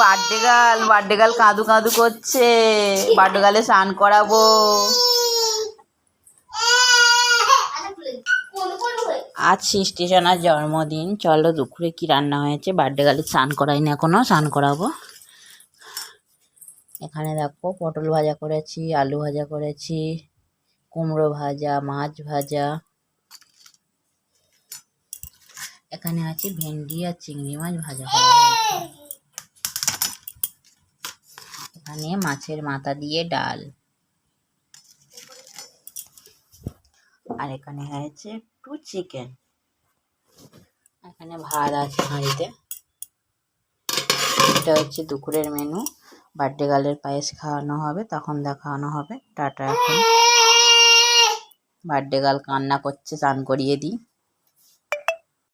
Birthday গাল birthday গাল কাঁদু কাঁদু করছে। বার্থডে গালে স্নান করাবো। আজ স্টেশনের জন্মদিন। চলো দুপুরে কি রান্না হয়েছে? বার্থডে গালে স্নান করাইনি এখনও, স্নান করাবো। এখানে দেখো, পটল ভাজা করেছি, আলু ভাজা করেছি, কুমড়ো ভাজা, মাছ ভাজা। এখানে আছে ভেন্ডি আর চিংড়ি মাছ ভাজা করা এখানে মাছের মাথা দিয়ে ডাল। আর এখানে হয়েছে একটু চিকেন। এখানে ভাত আছে হাঁড়িতে। এটা হচ্ছে দুপুরের মেনু। বার্থডে গার্লের পায়েস খাওয়ানো হবে, তখন দেখানো হবে। টাটা এখন। বার্থডে গার্ল কান্না করছে চান করিয়ে দিই।